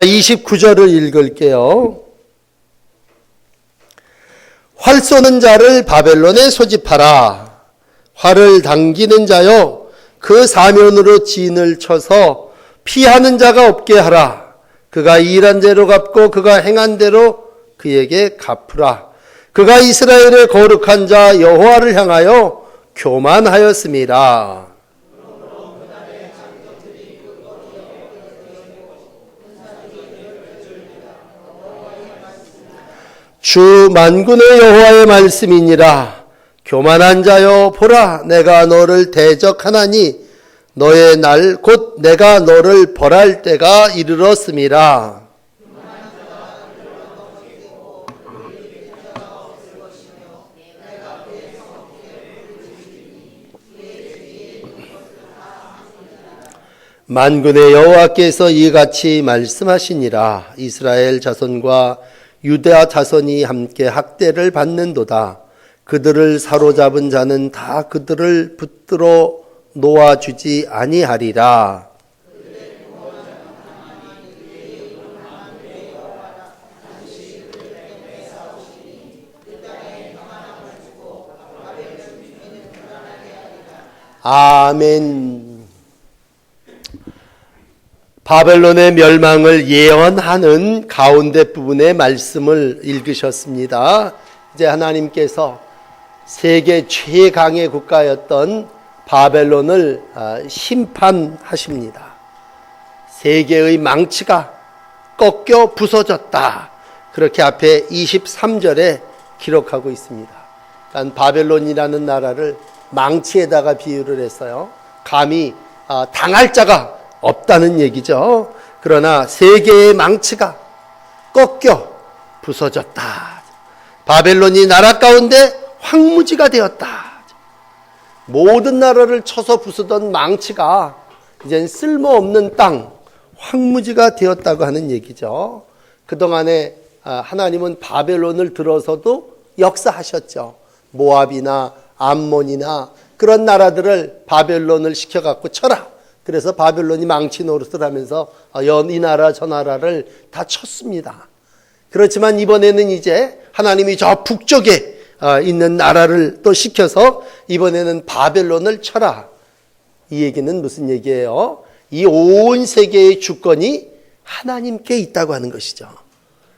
29절을 읽을게요. 활 쏘는 자를 바벨론에 소집하라. 활을 당기는 자여 그 사면으로 진을 쳐서 피하는 자가 없게 하라. 그가 일한 대로 갚고 그가 행한 대로 그에게 갚으라. 그가 이스라엘의 거룩한 자 여호와를 향하여 교만하였습니다. 주 만군의 여호와의 말씀이니라. 교만한 자여 보라 내가 너를 대적하나니 너의 날 곧 내가 너를 벌할 때가 이르렀음이라 만군의 여호와께서 이같이 말씀하시니라. 이스라엘 자손과 유다 자손이 함께 학대를 받는도다. 그들을 사로잡은 자는 다 그들을 붙들어 놓아주지 아니하리라. 아멘 바벨론의 멸망을 예언하는 가운데 부분의 말씀을 읽으셨습니다. 이제 하나님께서 세계 최강의 국가였던 바벨론을 아, 심판하십니다. 세계의 망치가 꺾여 부서졌다. 그렇게 앞에 23절에 기록하고 있습니다. 그러니까 바벨론이라는 나라를 망치에다가 비유를 했어요. 감히 아, 당할 자가 없다는 얘기죠. 그러나 세계의 망치가 꺾여 부서졌다. 바벨론이 나라 가운데 황무지가 되었다. 모든 나라를 쳐서 부수던 망치가 이젠 쓸모없는 땅, 황무지가 되었다고 하는 얘기죠. 그동안에 아, 하나님은 바벨론을 들어서도 역사하셨죠. 모압이나 암몬이나 그런 나라들을 바벨론을 시켜갖고 쳐라. 그래서 바벨론이 망치 노릇을 하면서 이 나라 저 나라를 다 쳤습니다. 그렇지만 이번에는 이제 하나님이 저 북쪽에 있는 나라를 또 시켜서 이번에는 바벨론을 쳐라. 이 얘기는 무슨 얘기예요? 이 온 세계의 주권이 하나님께 있다고 하는 것이죠.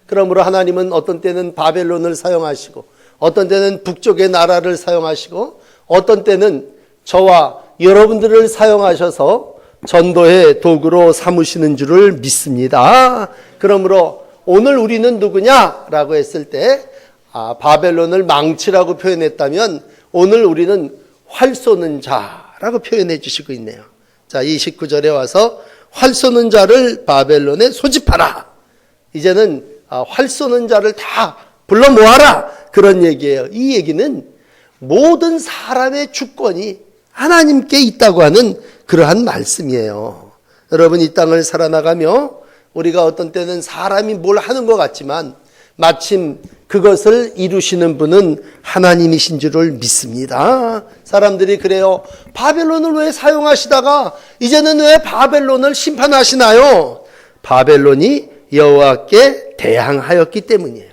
그러므로 하나님은 어떤 때는 바벨론을 사용하시고 어떤 때는 북쪽의 나라를 사용하시고 어떤 때는 저와 여러분들을 사용하셔서 전도의 도구로 삼으시는 줄을 믿습니다. 그러므로 오늘 우리는 누구냐 라고 했을 때 아, 바벨론을 망치라고 표현했다면 오늘 우리는 활 쏘는 자라고 표현해 주시고 있네요. 자, 29절에 와서 활 쏘는 자를 바벨론에 소집하라. 이제는 아, 활 쏘는 자를 다 불러 모아라. 그런 얘기예요. 이 얘기는 모든 사람의 주권이 하나님께 있다고 하는 그러한 말씀이에요. 여러분 이 땅을 살아나가며 우리가 어떤 때는 사람이 뭘 하는 것 같지만 마침 그것을 이루시는 분은 하나님이신 줄을 믿습니다. 사람들이 그래요. 바벨론을 왜 사용하시다가 이제는 왜 바벨론을 심판하시나요? 바벨론이 여호와께 대항하였기 때문이에요.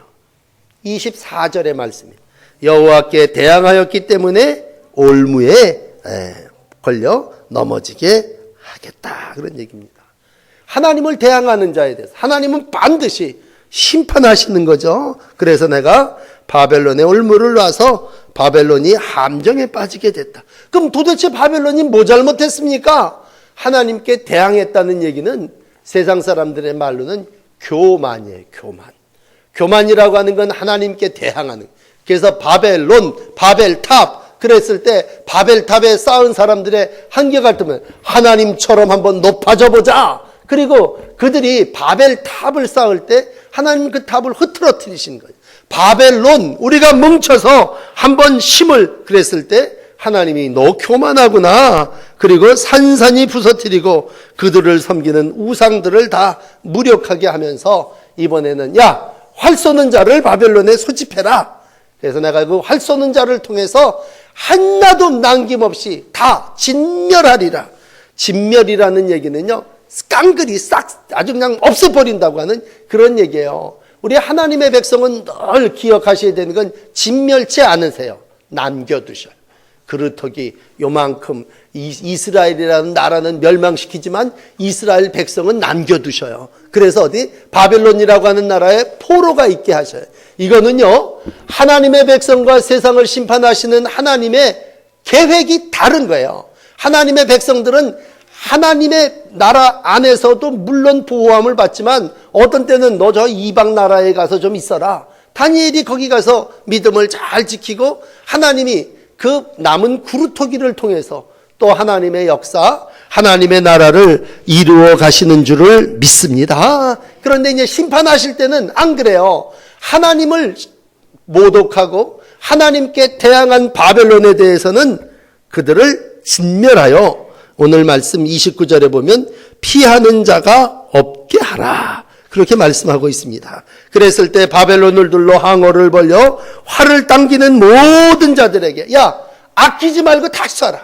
24절의 말씀입니다. 여호와께 대항하였기 때문에 올무에 걸려 넘어지게 하겠다. 그런 얘기입니다. 하나님을 대항하는 자에 대해서 하나님은 반드시 심판하시는 거죠. 그래서 내가 바벨론의 올무를 놔서 바벨론이 함정에 빠지게 됐다. 그럼 도대체 바벨론이 뭐 잘못했습니까? 하나님께 대항했다는 얘기는 세상 사람들의 말로는 교만이에요, 교만. 교만이라고 하는 건 하나님께 대항하는. 그래서 바벨론, 바벨탑, 그랬을 때 바벨탑에 쌓은 사람들의 한계가 뜨면 하나님처럼 한번 높아져 보자. 그리고 그들이 바벨탑을 쌓을 때 하나님 그 탑을 흐트러뜨리신 거예요. 바벨론 우리가 뭉쳐서 한번 힘을 그랬을 때 하나님이 너 교만하구나. 그리고 산산이 부서뜨리고 그들을 섬기는 우상들을 다 무력하게 하면서 이번에는 야, 활 쏘는 자를 바벨론에 소집해라. 그래서 내가 그 활 쏘는 자를 통해서 하나도 남김없이 다 진멸하리라. 진멸이라는 얘기는요, 깡그리 싹 아주 그냥 없애버린다고 하는 그런 얘기예요. 우리 하나님의 백성은 늘 기억하셔야 되는 건 진멸치 않으세요. 남겨두셔요. 그루터기 요만큼 이- 이스라엘이라는 나라는 멸망시키지만 이스라엘 백성은 남겨두셔요. 그래서 어디 바벨론이라고 하는 나라에 포로가 있게 하셔요. 이거는요 하나님의 백성과 세상을 심판하시는 하나님의 계획이 다른 거예요. 하나님의 백성들은 하나님의 나라 안에서도 물론 보호함을 받지만 어떤 때는 너 저 이방 나라에 가서 좀 있어라. 다니엘이 거기 가서 믿음을 잘 지키고 하나님이 그 남은 구루토기를 통해서 또 하나님의 역사, 하나님의 나라를 이루어 가시는 줄을 믿습니다. 그런데 이제 심판하실 때는 안 그래요. 하나님을 모독하고 하나님께 대항한 바벨론에 대해서는 그들을 진멸하여 오늘 말씀 29절에 보면 피하는 자가 없게 하라. 그렇게 말씀하고 있습니다. 그랬을 때 바벨론을 둘러 항어를 벌려 활을 당기는 모든 자들에게 야 아끼지 말고 다 쏴라.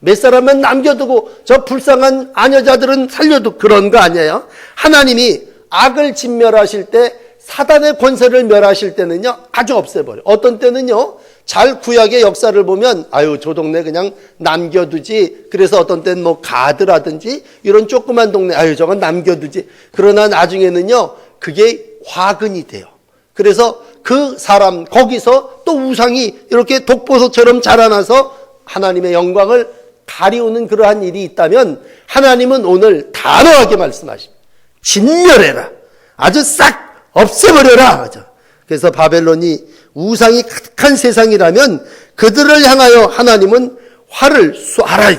몇 사람은 남겨두고 저 불쌍한 아녀자들은 살려도 그런 거 아니에요. 하나님이 악을 진멸하실 때 사단의 권세를 멸하실 때는요 아주 없애버려. 어떤 때는요 잘 구약의 역사를 보면 아유 저 동네 그냥 남겨두지. 그래서 어떤 때는 뭐 가드라든지 이런 조그만 동네 아유 저건 남겨두지. 그러나 나중에는요 그게 화근이 돼요. 그래서 그 사람 거기서 또 우상이 이렇게 독보소처럼 자라나서 하나님의 영광을 가리우는 그러한 일이 있다면 하나님은 오늘 단호하게 말씀하십니다. 진멸해라. 아주 싹 없애버려라. 하죠. 그래서 바벨론이 우상이 가득한 세상이라면 그들을 향하여 하나님은 활을 쏴라.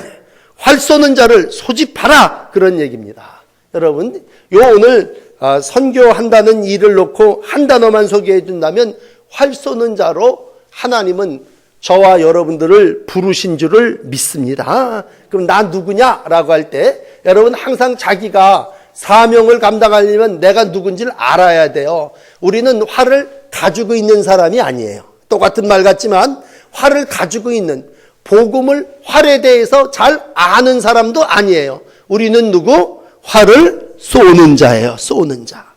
활 쏘는 자를 소집하라. 그런 얘기입니다. 여러분, 요 오늘 아, 선교한다는 일을 놓고 한 단어만 소개해 준다면 활 쏘는 자로 하나님은 저와 여러분들을 부르신 줄을 믿습니다. 그럼 나 누구냐라고 할 때 여러분 항상 자기가 사명을 감당하려면 내가 누군지를 알아야 돼요. 우리는 활을 가지고 있는 사람이 아니에요. 똑같은 말 같지만 활을 가지고 있는 복음을 활에 대해서 잘 아는 사람도 아니에요. 우리는 누구? 활을 쏘는 자예요. 쏘는 자.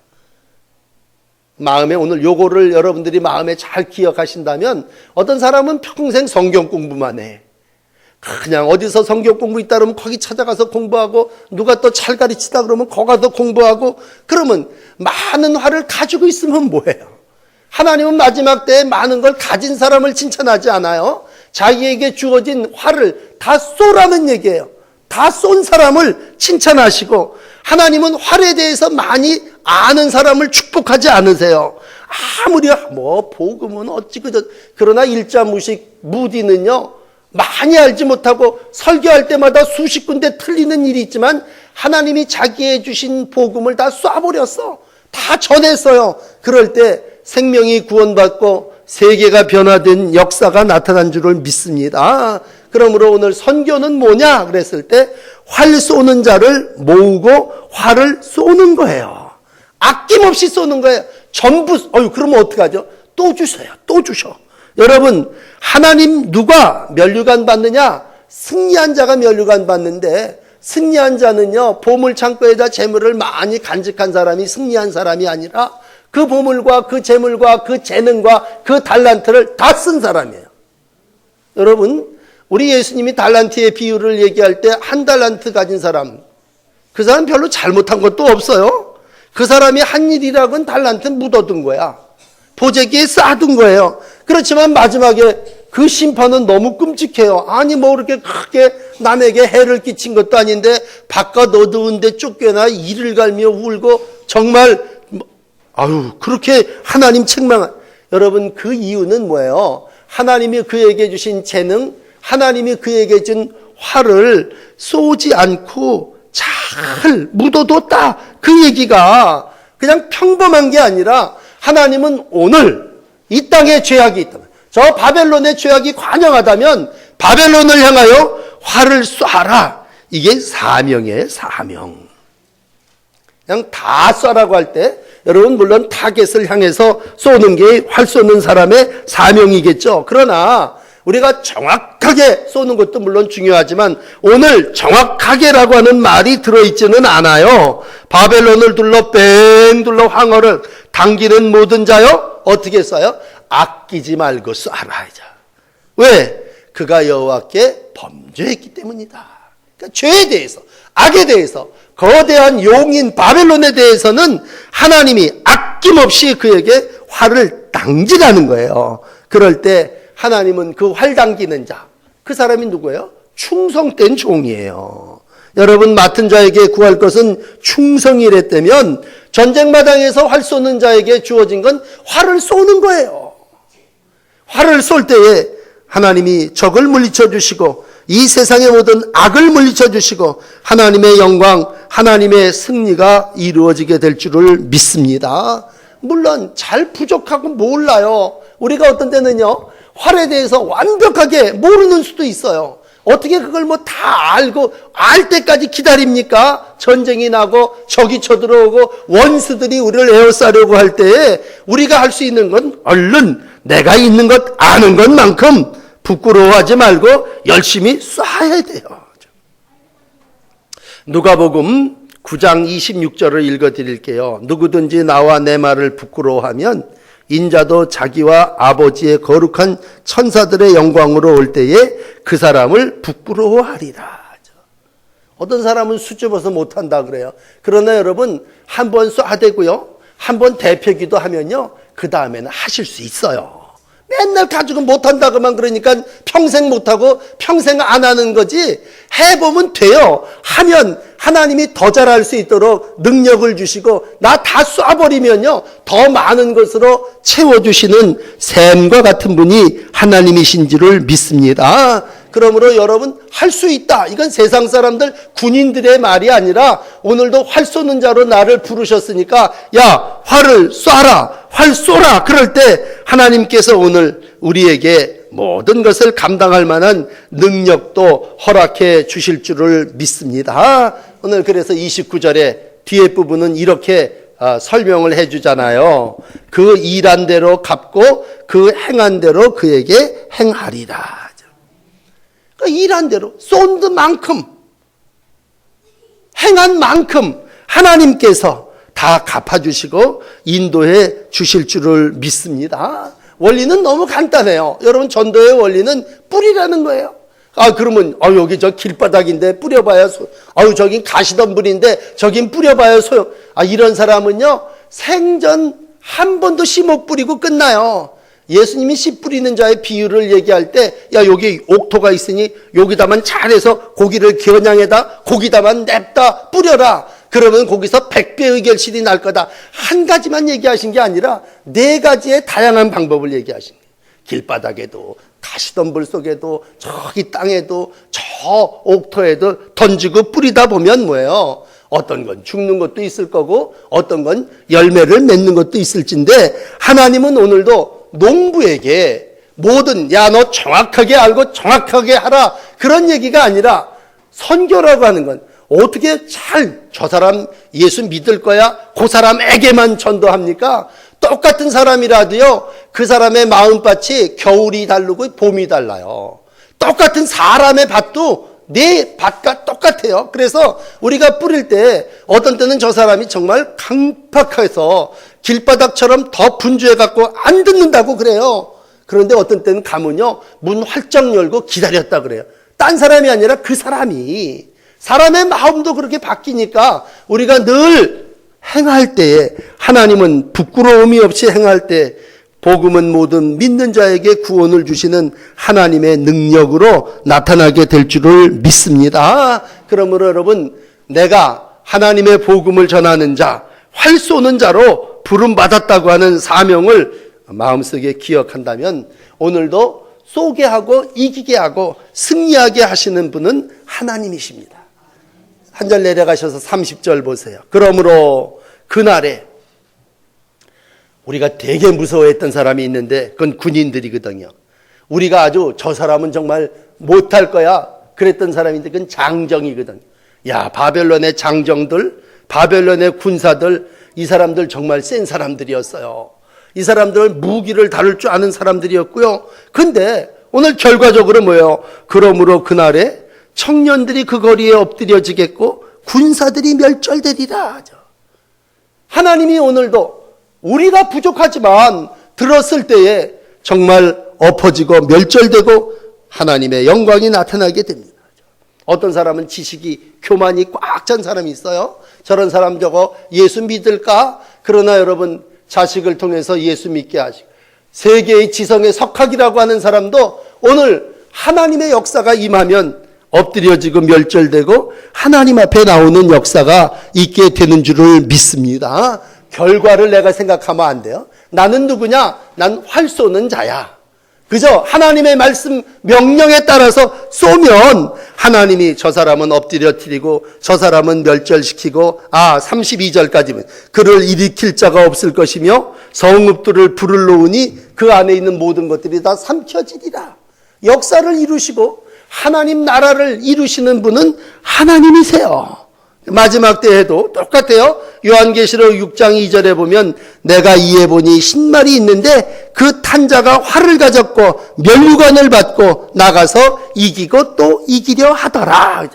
마음에 오늘 요거를 여러분들이 마음에 잘 기억하신다면 어떤 사람은 평생 성경 공부만 해. 그냥 어디서 성경 공부 있다 그러면 거기 찾아가서 공부하고 누가 또 잘 가르치다 그러면 거기 가서 공부하고 그러면 많은 화를 가지고 있으면 뭐예요? 하나님은 마지막 때에 많은 걸 가진 사람을 칭찬하지 않아요. 자기에게 주어진 화를 다 쏘라는 얘기예요. 다 쏜 사람을 칭찬하시고 하나님은 활에 대해서 많이 아는 사람을 축복하지 않으세요. 아무리 뭐 복음은 어찌 그저 그러나 일자 무식 무디는요 많이 알지 못하고 설교할 때마다 수십 군데 틀리는 일이 있지만 하나님이 자기의 주신 복음을 다 쏴버렸어. 다 전했어요. 그럴 때 생명이 구원받고 세계가 변화된 역사가 나타난 줄을 믿습니다. 그러므로 오늘 선교는 뭐냐 그랬을 때 활 쏘는 자를 모으고 활을 쏘는 거예요. 아낌없이 쏘는 거예요. 전부 어유 그러면 어떡하죠? 또 주세요. 또 주셔. 여러분 하나님 누가 면류관 받느냐? 승리한 자가 면류관 받는데 승리한 자는요 보물 창고에다 재물을 많이 간직한 사람이 승리한 사람이 아니라 그 보물과 그 재물과 그 재능과 그 달란트를 다 쓴 사람이에요. 여러분 우리 예수님이 달란트의 비율을 얘기할 때 한 달란트 가진 사람 그 사람 별로 잘못한 것도 없어요. 그 사람이 한 일이라고는 달란트 묻어둔 거야. 보재기에 쌓아둔 거예요. 그렇지만 마지막에 그 심판은 너무 끔찍해요. 아니 뭐 그렇게 크게 남에게 해를 끼친 것도 아닌데 바깥 어두운데 쫓겨나 이를 갈며 울고 정말 뭐, 아유 그렇게 하나님 책망 여러분 그 이유는 뭐예요? 하나님이 그에게 주신 재능, 하나님이 그에게 준 활을 쏘지 않고 잘 묻어뒀다. 그 얘기가 그냥 평범한 게 아니라 하나님은 오늘 이 땅에 죄악이 있다. 저 바벨론의 죄악이 관영하다면 바벨론을 향하여 활을 쏴라. 이게 사명이에요, 사명. 그냥 다 쏴라고 할 때 여러분 물론 타겟을 향해서 쏘는 게 활 쏘는 사람의 사명이겠죠. 그러나 우리가 정확하게 쏘는 것도 물론 중요하지만 오늘 정확하게라고 하는 말이 들어있지는 않아요. 바벨론을 둘러 뺑 둘러 황허를 당기는 모든 자요 어떻게 써요? 아끼지 말고 쏴라 이자. 왜? 그가 여호와께 범죄했기 때문이다. 그러니까 죄에 대해서 악에 대해서 거대한 용인 바벨론에 대해서는 하나님이 아낌없이 그에게 화를 당지라는 거예요. 그럴 때 하나님은 그 활 당기는 자, 그 사람이 누구예요? 충성된 종이에요. 여러분 맡은 자에게 구할 것은 충성이랬다면 전쟁 마당에서 활 쏘는 자에게 주어진 건 활을 쏘는 거예요. 활을 쏠 때에 하나님이 적을 물리쳐 주시고 이 세상의 모든 악을 물리쳐 주시고 하나님의 영광, 하나님의 승리가 이루어지게 될 줄을 믿습니다. 물론 잘 부족하고 몰라요. 우리가 어떤 때는요. 활에 대해서 완벽하게 모르는 수도 있어요. 어떻게 그걸 뭐 다 알고 알 때까지 기다립니까? 전쟁이 나고 적이 쳐들어오고 원수들이 우리를 에워싸려고 할 때에 우리가 할 수 있는 건 얼른 내가 있는 것 아는 것만큼 부끄러워하지 말고 열심히 쏴야 돼요. 누가복음 9장 26절을 읽어 드릴게요. 누구든지 나와 내 말을 부끄러워하면 인자도 자기와 아버지의 거룩한 천사들의 영광으로 올 때에 그 사람을 부끄러워하리라. 어떤 사람은 수줍어서 못한다 그래요. 그러나 여러분 한 번 쏴대고요. 한 번 대표기도 하면요. 그 다음에는 하실 수 있어요. 맨날 가지고 못한다고만 그러니까 평생 못하고 평생 안 하는 거지 해보면 돼요. 하면 하나님이 더 잘할 수 있도록 능력을 주시고 나 다 쏴버리면요. 더 많은 것으로 채워주시는 샘과 같은 분이 하나님이신 줄을 믿습니다. 그러므로 여러분 할 수 있다. 이건 세상 사람들 군인들의 말이 아니라 오늘도 활 쏘는 자로 나를 부르셨으니까 야 활을 쏴라 활 쏘라 그럴 때 하나님께서 오늘 우리에게 모든 것을 감당할 만한 능력도 허락해 주실 줄을 믿습니다. 오늘 그래서 29절에 뒤에 부분은 이렇게 아, 설명을 해 주잖아요. 그 일한 대로 갚고 그 행한 대로 그에게 행하리라. 그 일한 대로 쏜 만큼 행한 만큼 하나님께서 다 갚아주시고 인도해 주실 줄을 믿습니다. 원리는 너무 간단해요. 여러분 전도의 원리는 뿌리라는 거예요. 아 그러면 아 여기 저 길바닥인데 뿌려봐야 소. 아유 저긴 가시덤불인데 저긴 뿌려봐야 소용. 아 이런 사람은요 생전 한 번도 씨 못 뿌리고 끝나요. 예수님이 씨 뿌리는 자의 비유를 얘기할 때, 야, 여기 옥토가 있으니 여기다만 잘해서 고기를 겨냥해다, 고기다만 냅다 뿌려라. 그러면 거기서 백배의 결실이 날 거다. 한 가지만 얘기하신 게 아니라 네 가지의 다양한 방법을 얘기하신 거예요. 길바닥에도, 가시덤불 속에도, 저기 땅에도, 저 옥토에도 던지고 뿌리다 보면 뭐예요? 어떤 건 죽는 것도 있을 거고, 어떤 건 열매를 맺는 것도 있을진데, 하나님은 오늘도 농부에게 모든 야 너 정확하게 알고 정확하게 하라 그런 얘기가 아니라 선교라고 하는 건 어떻게 잘 저 사람 예수 믿을 거야 그 사람에게만 전도합니까? 똑같은 사람이라도요 그 사람의 마음밭이 겨울이 다르고 봄이 달라요. 똑같은 사람의 밭도 내 밭과 똑같아요. 그래서 우리가 뿌릴 때 어떤 때는 저 사람이 정말 강팍해서 길바닥처럼 더 분주해 갖고 안 듣는다고 그래요. 그런데 어떤 때는 가면요 문 활짝 열고 기다렸다 그래요. 딴 사람이 아니라 그 사람이 사람의 마음도 그렇게 바뀌니까 우리가 늘 행할 때에 하나님은 부끄러움이 없이 행할 때 복음은 모든 믿는 자에게 구원을 주시는 하나님의 능력으로 나타나게 될 줄을 믿습니다. 그러므로 여러분, 내가 하나님의 복음을 전하는 자, 활 쏘는 자로 부름 받았다고 하는 사명을 마음속에 기억한다면 오늘도 쏘게 하고 이기게 하고 승리하게 하시는 분은 하나님이십니다. 한 절 내려가셔서 30절 보세요. 그러므로 그날에 우리가 되게 무서워했던 사람이 있는데 그건 군인들이거든요. 우리가 아주 저 사람은 정말 못할 거야 그랬던 사람인데 그건 장정이거든요. 야 바벨론의 장정들, 바벨론의 군사들 이 사람들 정말 센 사람들이었어요. 이 사람들 무기를 다룰 줄 아는 사람들이었고요. 근데 오늘 결과적으로 뭐예요? 그러므로 그날에 청년들이 그 거리에 엎드려지겠고 군사들이 멸절되리라. 하나님이 오늘도 우리가 부족하지만 들었을 때에 정말 엎어지고 멸절되고 하나님의 영광이 나타나게 됩니다. 어떤 사람은 지식이 교만이 꽉 찬 사람이 있어요. 저런 사람 저거 예수 믿을까? 그러나 여러분 자식을 통해서 예수 믿게 하시고 세계의 지성의 석학이라고 하는 사람도 오늘 하나님의 역사가 임하면 엎드려지고 멸절되고 하나님 앞에 나오는 역사가 있게 되는 줄을 믿습니다. 결과를 내가 생각하면 안 돼요. 나는 누구냐? 난 활 쏘는 자야. 그저 하나님의 말씀 명령에 따라서 쏘면 하나님이 저 사람은 엎드려뜨리고 저 사람은 멸절시키고 아 32절까지면 그를 일으킬 자가 없을 것이며 성읍들을 불을 놓으니 그 안에 있는 모든 것들이 다 삼켜지리라. 역사를 이루시고 하나님 나라를 이루시는 분은 하나님이세요. 마지막 때에도 똑같아요. 요한계시록 6장 2절에 보면 내가 이에 보니 신말이 있는데 그 탄자가 활을 가졌고 면류관을 받고 나가서 이기고 또 이기려 하더라.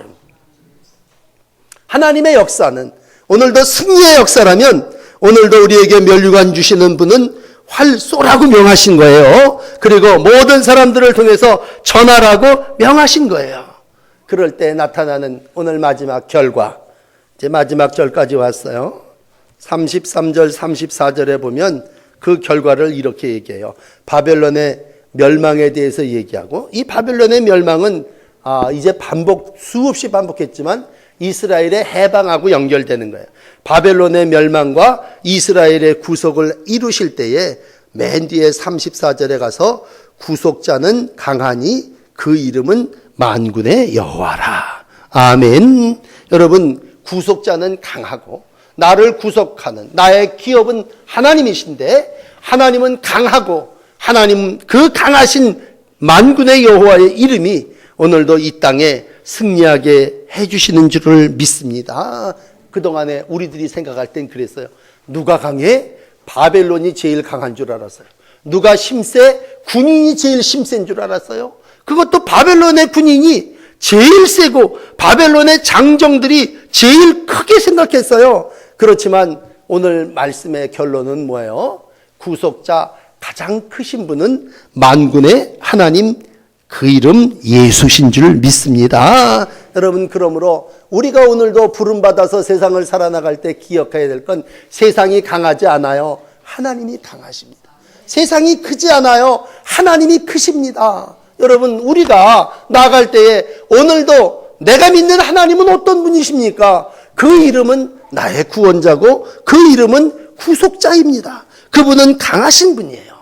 하나님의 역사는 오늘도 승리의 역사라면 오늘도 우리에게 면류관 주시는 분은 활 쏘라고 명하신 거예요. 그리고 모든 사람들을 통해서 전하라고 명하신 거예요. 그럴 때 나타나는 오늘 마지막 결과. 이제 마지막 절까지 왔어요. 33절, 34절에 보면 그 결과를 이렇게 얘기해요. 바벨론의 멸망에 대해서 얘기하고 이 바벨론의 멸망은 아, 이제 반복, 수없이 반복했지만 이스라엘의 해방하고 연결되는 거예요. 바벨론의 멸망과 이스라엘의 구속을 이루실 때에 맨 뒤에 34절에 가서 구속자는 강하니 그 이름은 만군의 여호와라. 아멘. 여러분 구속자는 강하고 나를 구속하는 나의 기업은 하나님이신데 하나님은 강하고 하나님 그 강하신 만군의 여호와의 이름이 오늘도 이 땅에 승리하게 해주시는 줄을 믿습니다. 그동안에 우리들이 생각할 땐 그랬어요. 누가 강해? 바벨론이 제일 강한 줄 알았어요. 누가 심세? 군인이 제일 심센 줄 알았어요. 그것도 바벨론의 군인이 제일 세고 바벨론의 장정들이 제일 크게 생각했어요. 그렇지만 오늘 말씀의 결론은 뭐예요? 구속자 가장 크신 분은 만군의 하나님 그 이름 예수신 줄 믿습니다. 여러분 그러므로 우리가 오늘도 부름 받아서 세상을 살아나갈 때 기억해야 될 건 세상이 강하지 않아요. 하나님이 강하십니다. 세상이 크지 않아요. 하나님이 크십니다. 여러분 우리가 나갈 때에 오늘도 내가 믿는 하나님은 어떤 분이십니까? 그 이름은 나의 구원자고 그 이름은 구속자입니다. 그분은 강하신 분이에요.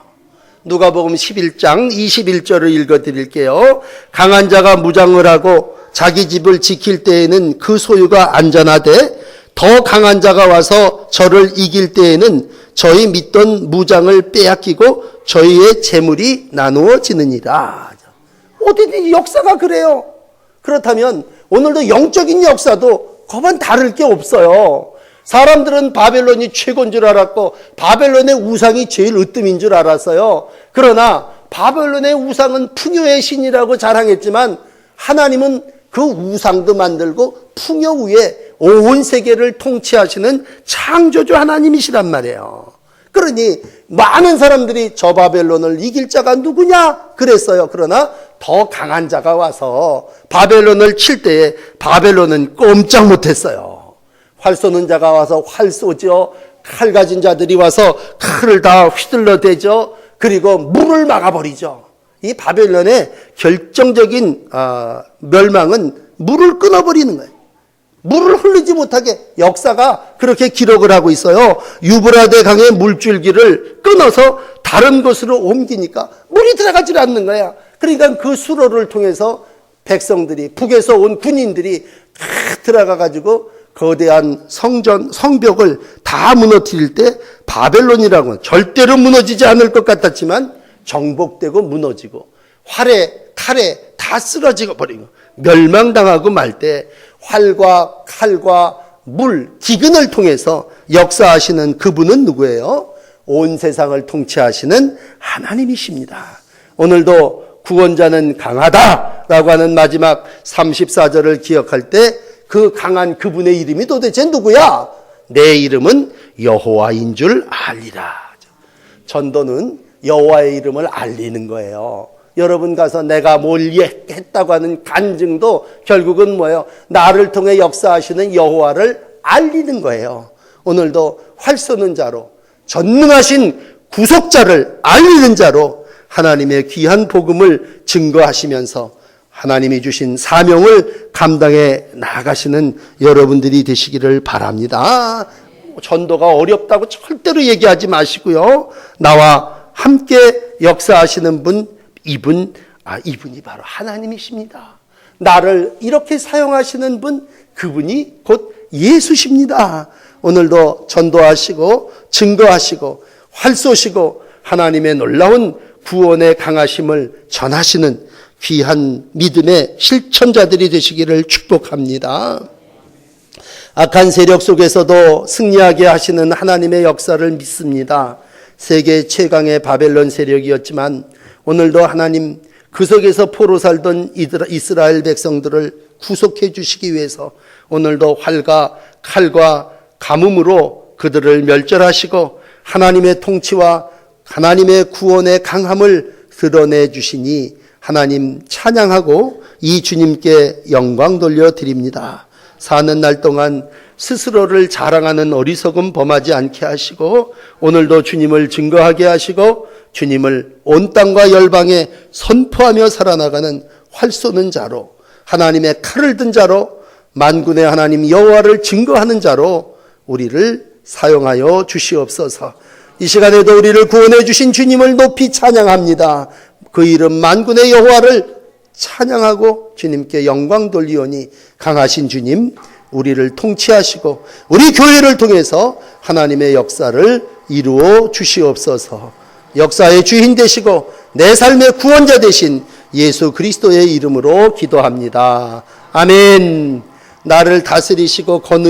누가복음 11장 21절을 읽어 드릴게요. 강한 자가 무장을 하고 자기 집을 지킬 때에는 그 소유가 안전하되 더 강한 자가 와서 저를 이길 때에는 저희 믿던 무장을 빼앗기고 저희의 재물이 나누어지느니라. 어디든 역사가 그래요. 그렇다면 오늘도 영적인 역사도 거반 다를 게 없어요. 사람들은 바벨론이 최고인 줄 알았고 바벨론의 우상이 제일 으뜸인 줄 알았어요. 그러나 바벨론의 우상은 풍요의 신이라고 자랑했지만 하나님은 그 우상도 만들고 풍요 위에 온 세계를 통치하시는 창조주 하나님이시란 말이에요. 그러니 많은 사람들이 저 바벨론을 이길 자가 누구냐 그랬어요. 그러나 더 강한 자가 와서 바벨론을 칠 때에 바벨론은 꼼짝 못했어요. 활 쏘는 자가 와서 활 쏘죠. 칼 가진 자들이 와서 칼을 다 휘둘러 대죠. 그리고 물을 막아버리죠. 이 바벨론의 결정적인 어, 멸망은 물을 끊어버리는 거예요. 물을 흘리지 못하게 역사가 그렇게 기록을 하고 있어요. 유브라데 강의 물줄기를 끊어서 다른 곳으로 옮기니까 물이 들어가질 않는 거야. 그러니까 그 수로를 통해서 백성들이 북에서 온 군인들이 다 들어가 가지고 거대한 성전 성벽을 다 무너뜨릴 때 바벨론이라고는 절대로 무너지지 않을 것 같았지만 정복되고 무너지고 활에 칼에 다 쓰러지고 버리고 멸망당하고 말 때 활과 칼과 물 기근을 통해서 역사하시는 그분은 누구예요? 온 세상을 통치하시는 하나님이십니다. 오늘도 구원자는 강하다라고 하는 마지막 34절을 기억할 때 그 강한 그분의 이름이 도대체 누구야? 내 이름은 여호와인 줄 알리라. 전도는 여호와의 이름을 알리는 거예요. 여러분 가서 내가 뭘 예- 했다고 하는 간증도 결국은 뭐예요? 나를 통해 역사하시는 여호와를 알리는 거예요. 오늘도 활 쏘는 자로 전능하신 구속자를 알리는 자로 하나님의 귀한 복음을 증거하시면서 하나님이 주신 사명을 감당해 나가시는 여러분들이 되시기를 바랍니다. 전도가 어렵다고 절대로 얘기하지 마시고요. 나와 함께 역사하시는 분, 이분, 아, 이분이 바로 하나님이십니다. 나를 이렇게 사용하시는 분, 그분이 곧 예수십니다. 오늘도 전도하시고, 증거하시고, 활 쏘시고, 하나님의 놀라운 구원의 강하심을 전하시는 귀한 믿음의 실천자들이 되시기를 축복합니다. 악한 세력 속에서도 승리하게 하시는 하나님의 역사를 믿습니다. 세계 최강의 바벨론 세력이었지만 오늘도 하나님 그 속에서 포로 살던 이스라엘 백성들을 구속해 주시기 위해서 오늘도 활과 칼과 가뭄으로 그들을 멸절하시고 하나님의 통치와 하나님의 구원의 강함을 드러내 주시니 하나님 찬양하고 이 주님께 영광 돌려 드립니다. 사는 날 동안 스스로를 자랑하는 어리석음 범하지 않게 하시고 오늘도 주님을 증거하게 하시고 주님을 온 땅과 열방에 선포하며 살아나가는 활 쏘는 자로 하나님의 칼을 든 자로 만군의 하나님 여호와를 증거하는 자로 우리를 사용하여 주시옵소서. 이 시간에도 우리를 구원해 주신 주님을 높이 찬양합니다. 그 이름 만군의 여호와를 찬양하고 주님께 영광 돌리오니 강하신 주님 우리를 통치하시고 우리 교회를 통해서 하나님의 역사를 이루어 주시옵소서. 역사의 주인 되시고 내 삶의 구원자 되신 예수 그리스도의 이름으로 기도합니다. 아멘. 나를 다스리시고 거느